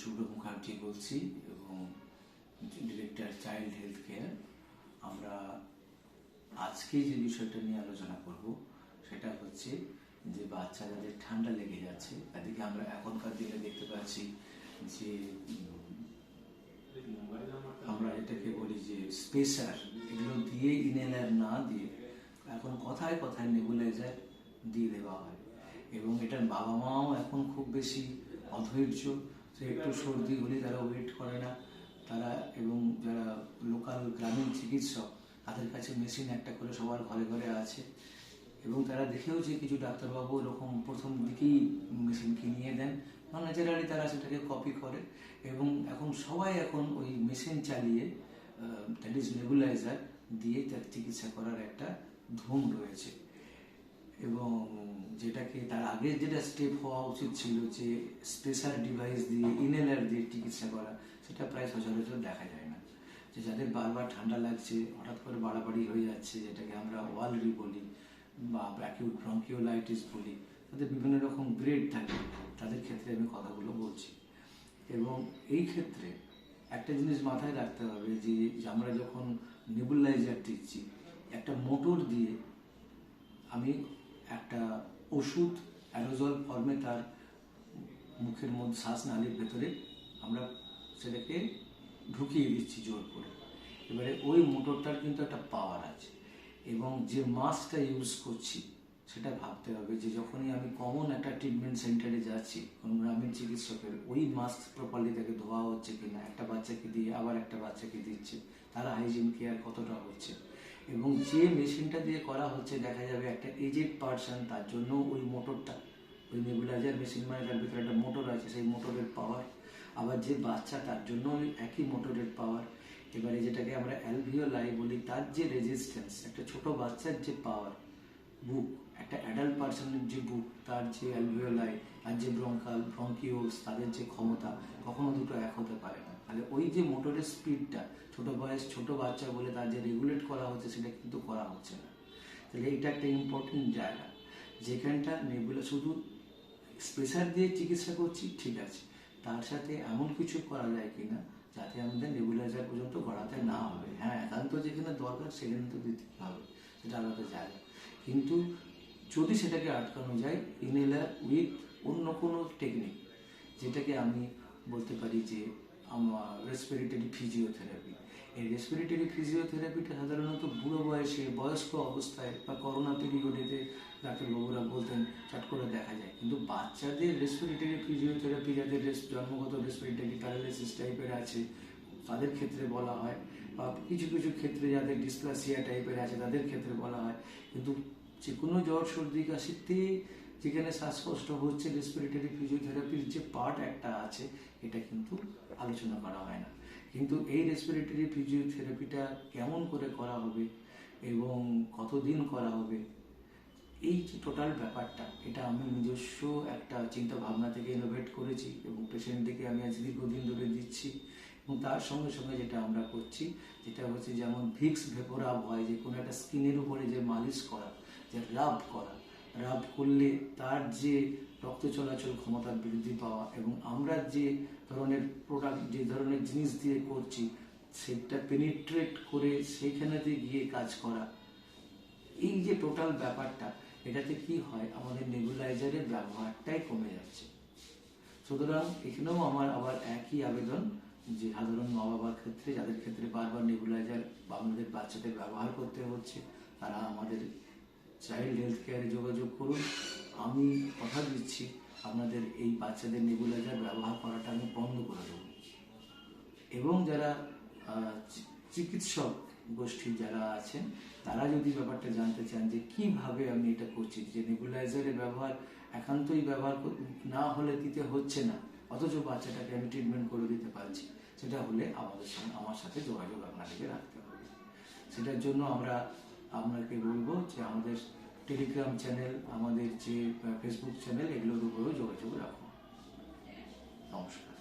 শুভ্র মুখার্জি বলছি এবং director child health care আমরা আজকে যে বিষয়টা নিয়ে আলোচনা করব, সেটা হচ্ছে যে বাচ্চা যাদের ঠান্ডা লেগে যাচ্ছে। তাদেরকে আমরা এখনকার দিনে দেখতে পাচ্ছি যে, আমরা এটাকে বলি যে স্পেসার, এগুলো দিয়ে ইনহেলার না দিয়ে এখন কথায় কথায় নেবুলাইজার দিয়ে দেওয়া হয়। এবং এটার বাবা মাও এখন খুব বেশি অধৈর্য। একটু সর্দি হলে তারা ওয়েট করে না, তারা এবং যারা লোকাল গ্রামীণ চিকিৎসক, তাদের কাছে মেশিন একটা করে সবার ঘরে ঘরে আছে। এবং তারা দেখেও যে কিছু ডাক্তারবাবু এরকম প্রথম দিকেই মেশিন কিনিয়ে দেন, বা ন্যাচারালি তারা সেটাকে কপি করে। এবং এখন সবাই এখন ওই মেশিন চালিয়ে দ্যাট ইজ নেবুলাইজার দিয়ে তার চিকিৎসা করার একটা ধুম রয়েছে। এবং যেটাকে তার আগে যেটা স্টেপ হওয়া উচিত ছিল যে স্পেশাল ডিভাইস দিয়ে ইনহেলার দিয়ে চিকিৎসা করা, সেটা প্রায় সচরাচর দেখা যায় না। যে যাদের বারবার ঠান্ডা লাগছে, হঠাৎ করে বাড়াবাড়ি হয়ে যাচ্ছে, যেটাকে আমরা ওয়ালরি বলি বা অ্যাকিউট ব্রঙ্কিওলাইটিস বলি, তাদের বিভিন্ন রকম গ্রেড থাকে। তাদের ক্ষেত্রে আমি কথাগুলো বলছি। এবং এই ক্ষেত্রে একটা জিনিস মাথায় রাখতে হবে যে আমরা যখন নেবুলাইজার দিচ্ছি, একটা মোটর দিয়ে আমি একটা ওষুধ অ্যারোজল ফর্মে তার মুখের মধ্যে শ্বাস নালীর ভেতরে আমরা সেটাকে ঢুকিয়ে দিচ্ছি জোর করে। এবারে ওই মোটরটার কিন্তু একটা পাওয়ার আছে এবং যে মাস্কটা ইউজ করছি, সেটা ভাবতে হবে যে যখনই আমি কমন একটা ট্রিটমেন্ট সেন্টারে যাচ্ছি, কোনো গ্রামীণ চিকিৎসকের, ওই মাস্ক প্রপারলি তাকে ধোয়া হচ্ছে কিনা, একটা বাচ্চাকে দিয়ে, আবার একটা বাচ্চাকে দিচ্ছে, তারা হাইজিন কেয়ার কতটা হচ্ছে এবং যে মেশিনটা দিয়ে করা হচ্ছে, দেখা যাবে একটা এজেড পার্সন তার জন্য ওই মোটরটা, ওই নেবুলাইজার মেশিন মানে তার ভিতরে একটা মোটর আছে, সেই মোটরের পাওয়ার আবার যে বাচ্চা, তার জন্য ওই একই মোটরের পাওয়ার এবারে যেটাকে আমরা অ্যালভিও অ্যালভিওলাই বলি, তার যে রেজিস্ট্যান্স একটা ছোট বাচ্চার যে পাওয়ার বুক একটা অ্যাডাল্ট পার্সনের যে বুক তার যে অ্যালভিওলাই তার যে ব্রঙ্কাল ব্রঙ্কিওস তাদের যে ক্ষমতা, কখনো দুটো এক হতে পারে না। তাহলে ওই যে মোটরের স্পিডটা ছোট বয়স, ছোট বাচ্চা বলে তার যে রেগুলেট করা হচ্ছে, সেটা কিন্তু করা হচ্ছে না। তাহলে এটা একটা ইম্পর্টেন্ট জায়গা। যেখানটা নেবুলা শুধু স্পেশাল দিয়ে চিকিৎসা করছি, ঠিক আছে। তার সাথে এমন কিছু করা যায় কিনা, যাতে আমাদের নেবুলাইজার পর্যন্ত গড়াতে না হবে। হ্যাঁ একান্ত যেখানে দরকার, সেখানে তো দিতে হবে। সেটা আলাদা জায়গা কিন্তু যদি সেটাকে আটকানো যায় ইনহেলার উইথ অন্য কোনো টেকনিক যেটাকে আমি বলতে পারি যে আমার রেসপিরেটরি ফিজিওথেরাপি এই রেসপিরেটরি ফিজিওথেরাপিটা সাধারণত বুড়ো বয়সে, বয়স্ক অবস্থায় বা করোনা পিরিয়ডেতে ডাক্তারবাবুরা বলতেন, চট করে দেখা যায়। কিন্তু বাচ্চাদের রেসপিরেটরি ফিজিওথেরাপি যাদের জন্মগত রেসপিরেটরি প্যারালাইসিস টাইপের আছে তাদের ক্ষেত্রে বলা হয়, বা কিছু কিছু ক্ষেত্রে যাদের ডিসপ্লাসিয়া টাইপের আছে তাদের ক্ষেত্রে বলা হয়। কিন্তু যে কোনো জ্বর, সর্দি কাশিতে যেখানে শ্বাসকষ্ট হচ্ছে রেসপিরেটরি ফিজিওথেরাপির যে পার্ট একটা আছে, এটা কিন্তু আলোচনা করা হয় না। কিন্তু এই রেসপিরেটরি ফিজিওথেরাপিটা কেমন করে করা হবে এবং কতদিন করা হবে, এই যে টোটাল ব্যাপারটা, এটা আমি নিজস্ব একটা চিন্তা ভাবনা থেকে ইনোভেট করেছি এবং পেশেন্টদেরকে আমি আজ দীর্ঘদিন ধরে দিচ্ছি। এবং তার সঙ্গে সঙ্গে যেটা আমরা করছি, যেটা হচ্ছে যেমন ভিক্স ভেপোরাব হয়, যে কোনো একটা স্কিনের উপরে যে মালিশ করা, যে রাব করা, রাব করলে তার যে রক্ত চলাচল ক্ষমতা বৃদ্ধি পাওয়া এবং আমরা যে ধরনের প্রোডাক্ট যে ধরনের জিনিস দিয়ে করছি, সেটা পেনিট্রেট করে সেইখানেতে গিয়ে কাজ করা। এই যে টোটাল ব্যাপারটা, এটাতে কি হয়? আমাদের নেবুলাইজারের ব্যবহারটাই কমে যাচ্ছে। সুতরাং এখানেও আমার আবার একই আবেদন যে সাধারণ মা বাবার ক্ষেত্রে, যাদের ক্ষেত্রে বারবার নেবুলাইজার বা আমাদের বাচ্চাদের ব্যবহার করতে হচ্ছে, তারা আমাদের চাইল্ড হেলথ কেয়ারে যোগাযোগ করুন। আমি কথা দিচ্ছি, আপনাদের এই বাচ্চাদের নেবুলাইজার ব্যবহার করাটা আমি বন্ধ করে দেবো। এবং যারা চিকিৎসক গোষ্ঠী যারা আছেন, তারা যদি ব্যাপারটা জানতে চান যে কীভাবে আমি এটা করছি, যে নেবুলাইজারের ব্যবহার একান্তই ব্যবহার না হলে দিতে হচ্ছে না অথচ বাচ্চাটাকে আমি ট্রিটমেন্ট করে দিতে পারছি। সেটা হলে আমাদের সঙ্গে, আমার সাথে যোগাযোগ আপনাদেরকে রাখতে হবে। সেটার জন্য আমরা আপনাকে বলব যে আমাদের টেলিগ্রাম চ্যানেল আমাদের যে ফেসবুক চ্যানেল এগুলোর উপরেও যোগাযোগ রাখুন। নমস্কার।